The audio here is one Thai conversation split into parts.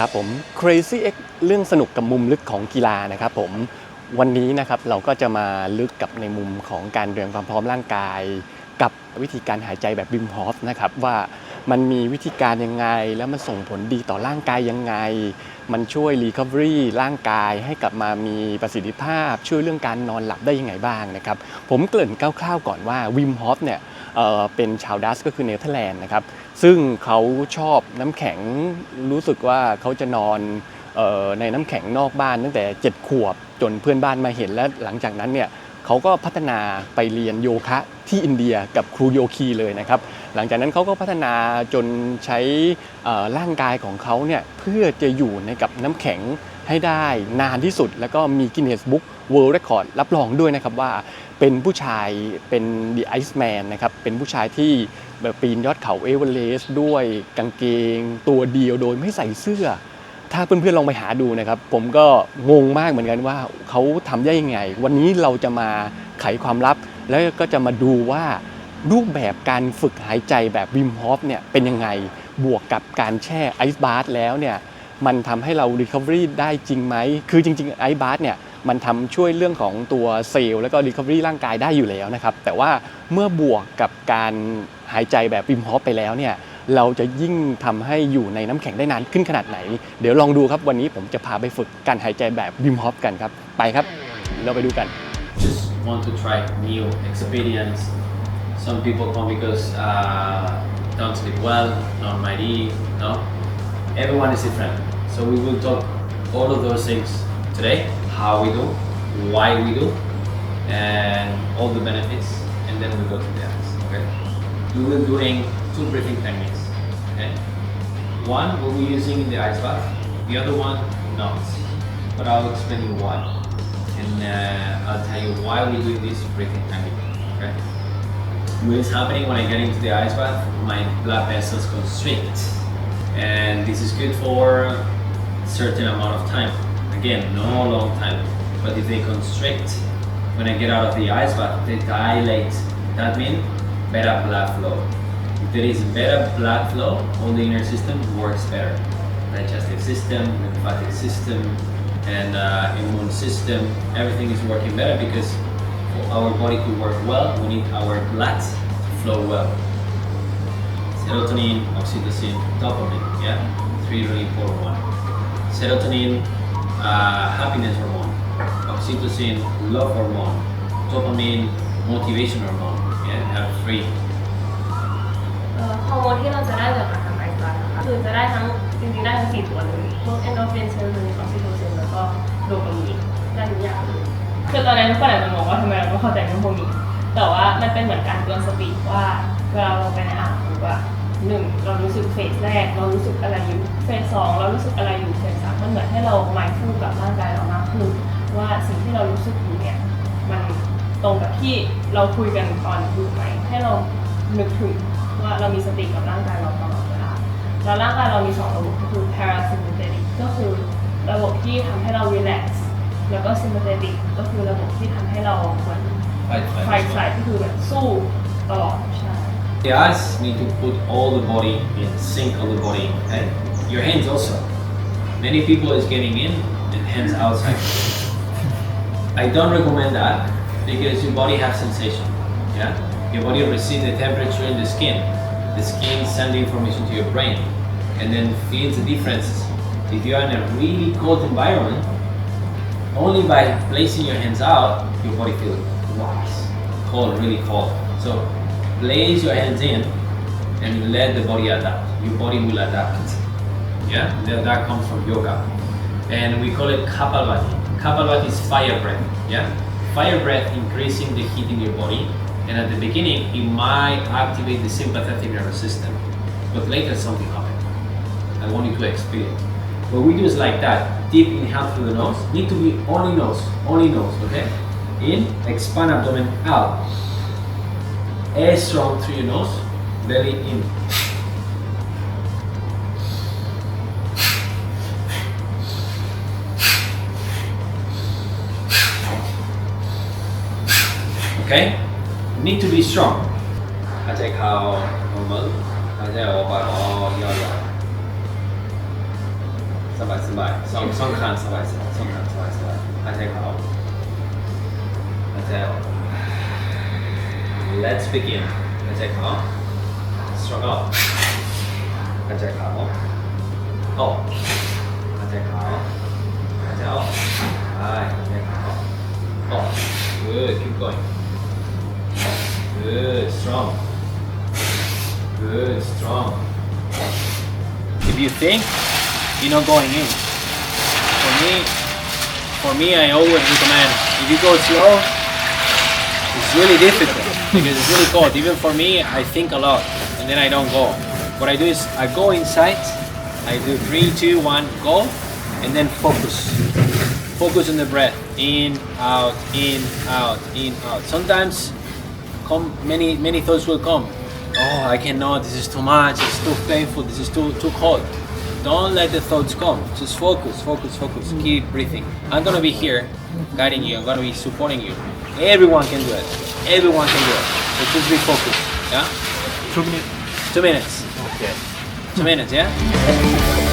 ครับผม Crazy X เรื่องสนุกกับมุมลึกของกีฬานะครับผมวันนี้นะครับเราก็จะมาลึกกับในมุมของการเตรียมความพร้อมร่างกาย กับวิธีการหายใจแบบบิมฮอฟนะครับว่ามันมีวิธีการยังไง แล้วมันส่งผลดีต่อร่างกายยังไง มันช่วย Recovery ร่างกายให้กลับมามีประสิทธิภาพ ช่วยเรื่องการนอนหลับได้ยังไงบ้างนะครับผมเกริ่นคร่าวๆก่อนว่าวิมฮอฟเนี่ยเเป็นชาวดัสก็คือเนเธอร์แลนด์นะครับ ซึ่งเขาชอบน้ำแข็งรู้สึกว่าเขาจะนอนออในน้ำแข็งนอกบ้านตั้งแต่ 7 ขวบจนเพื่อนบ้านมาเห็นแล้วหลังจากนั้นเนี่ยเขาก็พัฒนาไปเรียนโยคะที่อินเดียกับครูโยคีเลยนะครับ หลังจากนั้นเขาก็พัฒนาจนใช้ร่างกายของเขาเนี่ยเพื่อจะอยู่ในกับน้ำแข็งให้ได้นานที่สุด แล้วก็มีกินเนสบุ๊กเวิลด์เรคคอร์ดรับรองด้วยนะครับว่าเป็นผู้ชายเป็น The Iceman นะครับเป็นผู้ชายที่ แบบปีนยอดเขาเอเวอเรสต์ด้วยกางเกง ตัวเดียวโดยไม่ใส่เสื้อ ถ้าเพื่อนๆลองไปหาดูนะครับ ผมก็งงมากเหมือนกันว่าเขาทำได้ยังไง วันนี้เราจะมาไขความลับ แล้วก็จะมาดูว่ารูปแบบการฝึกหายใจแบบวิมฮอฟเนี่ยเป็นยังไงบวกกับการแช่ไอซ์บาร์แล้วเนี่ยมันทำให้เรา Recovery ได้จริงไหม คือจริงๆไอซ์บาร์เนี่ยมันทำช่วยเรื่องของตัวเซลล์แล้วก็ Recovery ร่างกายได้อยู่แล้วนะครับ แต่ว่าเมื่อบวกกับการ หายใจแบบวิมฮอฟไปแล้วเนี่ยเราจะยิ่งทำให้อยู่ในน้ำแข็งได้นานขึ้นขนาดไหน เดี๋ยวลองดูครับวันนี้ผมจะพาไปฝึกการหายใจแบบวิมฮอฟกันครับ ไปครับ เราไปดูกัน just want to try new experience. Some people come because uh, don't sleep well, not mighty, no. Everyone is different. So we will talk all of those things today, how we do, why we do, and all the benefits, and then we go to the others, okay? We will doing two breathing techniques, okay? One we'll be using in the ice bath, the other one not. But I'll explain you why and uh, I'll tell you why we're doing this breathing technique. Okay. What is happening when I get into the ice bath? My blood vessels constrict, and this is good for a certain amount of time. Again, no long time, but if they constrict when I get out of the ice bath, they dilate. That means better blood flow. If there is better blood flow, all the inner system works better. Digestive system, lymphatic system, and uh, immune system, everything is working better because for our body to work well, we need our blood to flow well. Serotonin, oxytocin, dopamine, yeah, three really important one. Serotonin, uh, happiness hormone. Oxytocin, love hormone. Dopamine, motivation hormone. Yeah, have three. เอ่อฮอร์โมนที่เราจะได้จากการทำไอซ์บาร์นะคะคือจะได้ทั้งจริงๆได้ทั้งสี่ตัวเลยพวกเอนโดรฟินเซโรโทนินออกซิโทซินแล้วก็โดปามีนได้ทุกอย่างเลยคือตอนนั้นทุกคนอาจจะมองว่าทำไมเราไม่เข้าใจเรื่องพวกนี้แต่ว่ามันเป็นเหมือนการเตือนสติว่าเวลาเราไปในอ่างหรือว่าหนึ่งเรารู้สึกเฟสแรก เรารู้สึกอะไรอยู่เฟสสองเรารู้สึกอะไรอยู่เฟสสามมันเหมือนให้เราไมฟูกับร่างกายเรามากขึ้นว่าสิ่งที่เรารู้สึกอยู่เนี่ยมัน ตรงกับที่เราคุยกันตอนอยู่ไหมให้เรานึกถึงว่าเรามีสติกับร่างกายเราตลอดเวลาแล้วร่างกายเรามีสองระบบก็คือ parasympathetic ก็คือระบบที่ทำให้เรา relax แล้วก็ sympathetic ก็คือระบบที่ทำให้เราเหมือน Fight, ไฟ fight, สายก็คือแบบสู้ตลอดใช่ The eyes need to put all the body in sync of the body. Okay? Your hands also. Many people is getting in and hands outside. I don't recommend that because your body has sensation. Yeah? Your body receives the temperature in the skin. The skin sends information to your brain and then feels the differences. If you are in a really cold environment, only by placing your hands out, your body feels wow, cold, really cold. So place your hands in and let the body adapt. Your body will adapt. Yeah, that, that comes from yoga. And we call it Kapalbhati. Kapalbhati is fire breath. Yeah, fire breath increasing the heat in your body. And at the beginning, it might activate the sympathetic nervous system, but later something happens. I want you to experience. What we do is like that. Deep inhale through the nose. Need to be only nose, only nose. Okay. In, expand abdomen out. Air strong through your nose, belly in. Okay? Need to be strong. 大家靠我们，大家我把我要要三百四百，上上看三百四百，上看三百四百，大家靠，大家好。Let's begin. 大家好，strong up. 大家好，哦，大家好，大家好，哎，大家好，哦，good, keep going good strong. Good strong. If you think you're not going in for me for me I always recommend if you go slow it's really difficult because it's really cold. Even for me I think a lot and then I don't go. What I do is I go inside I do three two one go and then focus. Focus on the breath. In out in out in out. Sometimes come many many thoughts will come. Oh i cannot this is too much it's too painful this is too too cold don't let the thoughts come. Just focus focus focus. Keep breathing. I'm gonna be here guiding you. I'm gonna be supporting you. Everyone can do it. Everyone can do it. So just be focused yeah? Two minutes. Two minutes. Okay. Two minutes yeah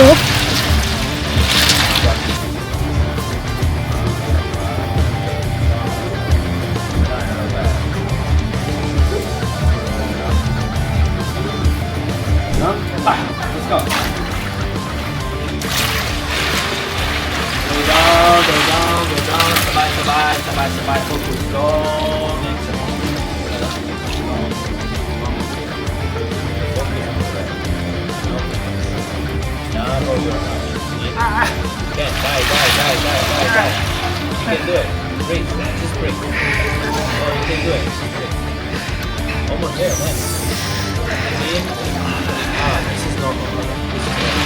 ลบ You can do it. Breathe. Just breathe. Oh, you can do it. Almost there, man. In. Ah, this is normal. This is normal.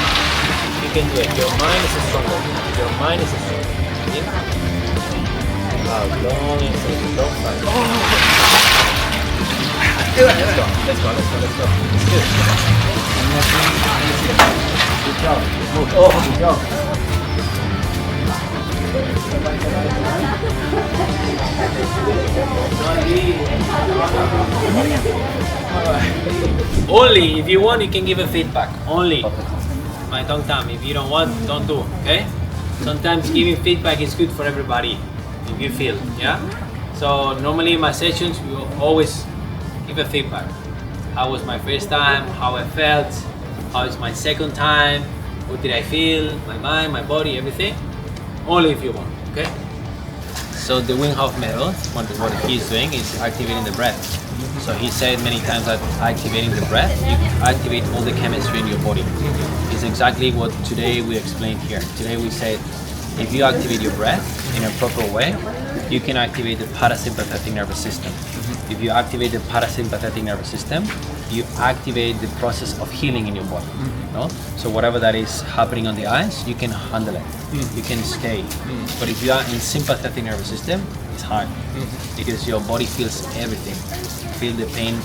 You can do it. Your mind is stronger. Your mind is stronger. In. Out. Long exhale. Don't fight. Let's go. Let's go. Let's go. Let's go. It's good. Good job. Oh, good job. Only if you want, you can give a feedback. Only. My tongue time. If you don't want, don't do. Okay? Sometimes giving feedback is good for everybody. If you feel, yeah. So normally in my sessions, we always give a feedback. How was my first time? How I felt? How is my second time? What did I feel? My mind, my body, everything. Only if you want. Okay? So the Wim Hof method, what, what he's doing is activating the breath. So he said many times that activating the breath, you activate all the chemistry in your body. It's exactly what today we explained here. Today we said if you activate your breath in a proper way, you can activate the parasympathetic nervous system. Mm-hmm. If you activate the parasympathetic nervous system, you activate the process of healing in your body. Mm-hmm. No? So whatever that is happening on the eyes, you can handle it. Mm-hmm. You can stay. But if you are in sympathetic nervous system, it's hard because your body feels everything. Feel the pain,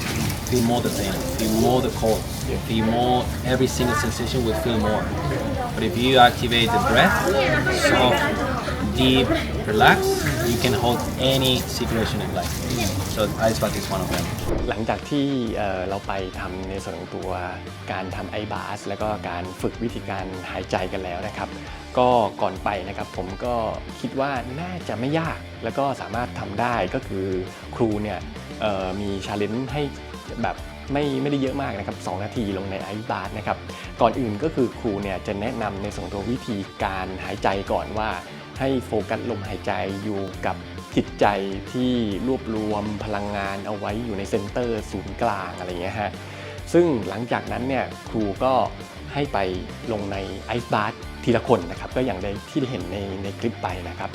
feel more the pain, feel more the cold, feel more every single sensation will feel more. But if you activate the breath, deep, relax, you can hold any situation in life. So ice bath is one of them. หลังจากที่เอ่อเราไปทำในส่วนของตัวการทำไอบาสแล้วก็การฝึกวิธีการหายใจกันแล้วนะครับ ก็ก่อนไปนะครับผมก็คิดว่าน่าจะไม่ยากแล้วก็สามารถทำได้ก็คือครูเนี่ยเอ่อมีชาเลนจ์ให้แบบไม่ไม่ได้เยอะมากนะครับ2นาทีลงในไอบาสนะครับ ก่อนอื่นก็คือครูเนี่ยจะแนะนำในส่วนตัววิธีการหายใจก่อนว่า ให้โฟกัสลมหายใจอยู่กับจิตใจที่รวบรวมพลังงานเอาไว้อยู่ในเซนเตอร์ศูนย์กลางอะไรเงี้ยฮะซึ่งหลังจากนั้นเนี่ยครูก็ให้ไปลงในไอซ์บาร์ทีละคนนะครับก็อย่างในที่เห็นในในคลิปไปนะครับ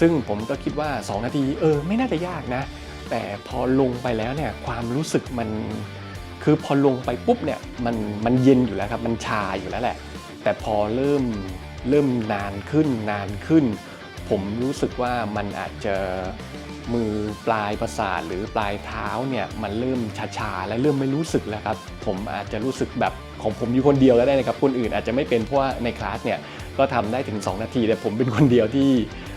ซึ่งผมก็คิดว่า 2 นาทีเออไม่น่าจะยากนะ แต่พอลงไปแล้วเนี่ยความรู้สึกมันคือพอลงไปปุ๊บเนี่ยมันมันเย็นอยู่แล้วครับมันชาอยู่แล้วแหละ แต่พอเริ่ม เริ่มนานขึ้นนานขึ้น ผมรู้สึกว่ามันอาจจะมือปลายประสาทหรือปลายเท้าเนี่ยมันเริ่มชาๆและเริ่มไม่รู้สึกแล้วครับ ผมอาจจะรู้สึกแบบของผมอยู่คนเดียวแล้วได้นะครับ คนอื่นอาจจะไม่เป็นเพราะว่าในคลาสเนี่ยก็ทำได้ถึง 2 นาที แต่ผมเป็นคนเดียวที่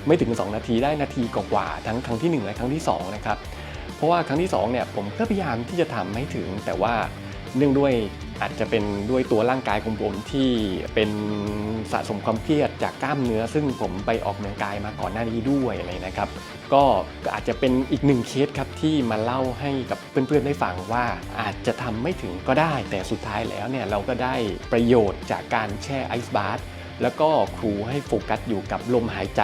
ไม่ถึง 2 นาทีได้นาทีกว่าๆทั้งครั้งที่ 1 และครั้งที่ 2 นะครับ เพราะว่าครั้งที่2เนี่ยผมก็พยายามที่จะทำให้ถึงแต่ว่าเนื่องด้วย อาจจะเป็นด้วยตัวร่างกายของผมที่เป็นสะสมความเครียดจากกล้ามเนื้อ ซึ่งผมไปออกกำลังกายมาก่อนหน้านี้ด้วยอะไรนะครับ ก็อาจจะเป็นอีกหนึ่งเคสครับที่มาเล่าให้กับเพื่อนๆได้ฟังว่าอาจจะทำไม่ถึงก็ได้ แต่สุดท้ายแล้วเนี่ยเราก็ได้ประโยชน์จากการแช่ไอซ์บาร์แล้วก็ครูให้โฟกัสอยู่กับลมหายใจ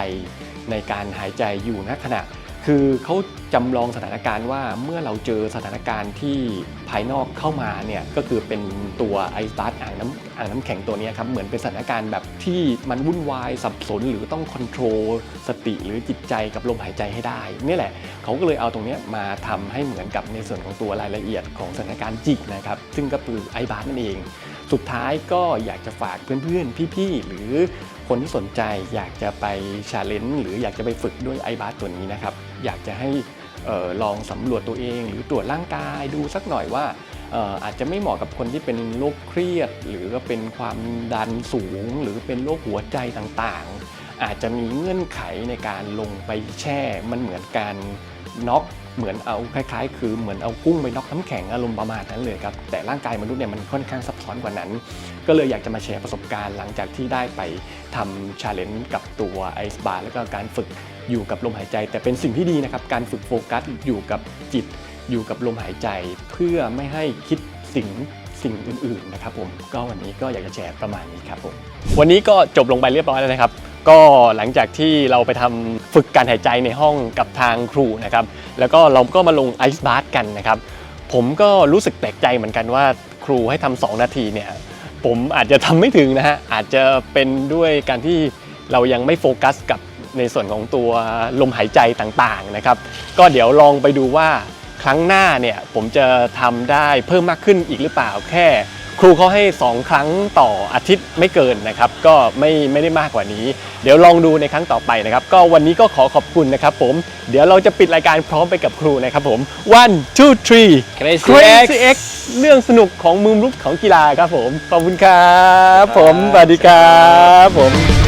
ในการหายใจอยู่ณขณะ คือเขาจำลองสถานการณ์ว่าเมื่อเราเจอสถานการณ์ที่ภายนอกเข้ามาเนี่ยก็คือเป็นตัวไอสตาร์อ่างน้ำอ่างน้ำแข็งตัวนี้ครับเหมือนเป็นสถานการณ์แบบที่มันวุ่นวายสับสน หรือต้องคอนโทรลสติหรือจิตใจกับลมหายใจให้ได้นี่แหละเขาก็เลยเอาตรงนี้มาทำให้เหมือนกับในส่วนของตัวรายละเอียดของสถานการณ์จิกนะครับ ซึ่งก็คือไอบาร์นั่นเอง สุดท้ายก็อยากจะฝากเพื่อนๆ พี่ๆ หรือ คนที่สนใจอยากจะไปชาเลนจ์หรืออยากจะไปฝึกด้วยไอบาร์ตัวนี้นะครับ อยากจะให้ออลองสำรวจตัวเอง หรือตรวจร่างกายดูสักหน่อยว่าอาจจะไม่เหมาะกับคนที่เป็นโรคเครียด หรือเป็นความดันสูง หรือเป็นโรคหัวใจต่างๆ อาจจะมีเงื่อนไขในการลงไปแช่ มันเหมือนการน็อก เหมือนเอาคล้ายๆ คือเหมือนเอากุ้งไปน็อกน้ำแข็งอารมณ์ประมาณนั้นเลยครับแต่ร่างกายมนุษย์เนี่ยมันค่อนข้างซับซ้อนกว่านั้น ก็เลยอยากจะมาแชร์ประสบการณ์หลังจากที่ได้ไปทำชาเลนจ์กับตัวไอซ์บาร์แล้วก็การฝึกอยู่กับลมหายใจ แต่เป็นสิ่งที่ดีนะครับการฝึกโฟกัสอยู่กับจิต อยู่กับลมหายใจ เพื่อไม่ให้คิดสิ่งสิ่งอื่นๆนะครับผมก็วันนี้ก็อยากจะแชร์ประมาณนี้ครับผมวันนี้ก็จบลงไปเรียบร้อยแล้วนะครับ ก็หลังจากที่เราไปทำฝึกการหายใจในห้องกับทางครูนะครับ แล้วก็เราก็มาลงไอซ์บาร์กันนะครับ ผมก็รู้สึกแปลกใจเหมือนกันว่าครูให้ทำสองนาทีเนี่ย ผมอาจจะทำไม่ถึงนะฮะ อาจจะเป็นด้วยการที่เรายังไม่โฟกัสกับในส่วนของตัวลมหายใจต่างๆนะครับ ก็เดี๋ยวลองไปดูว่าครั้งหน้าเนี่ยผมจะทำได้เพิ่มมากขึ้นอีกหรือเปล่าแค่ ครูเขาให้ 2 ครั้งต่ออาทิตย์ไม่เกินนะครับ ก็ไม่ไม่ได้มากกว่านี้ เดี๋ยวลองดูในครั้งต่อไปนะครับ ก็วันนี้ก็ขอขอบคุณนะครับผม เดี๋ยวเราจะปิดรายการพร้อมไปกับครูนะครับผม one two three Crazy Crazy X เรื่องสนุกของมุมลุกของกีฬาครับผม ขอบคุณครับ ผมสวัสดีครับผม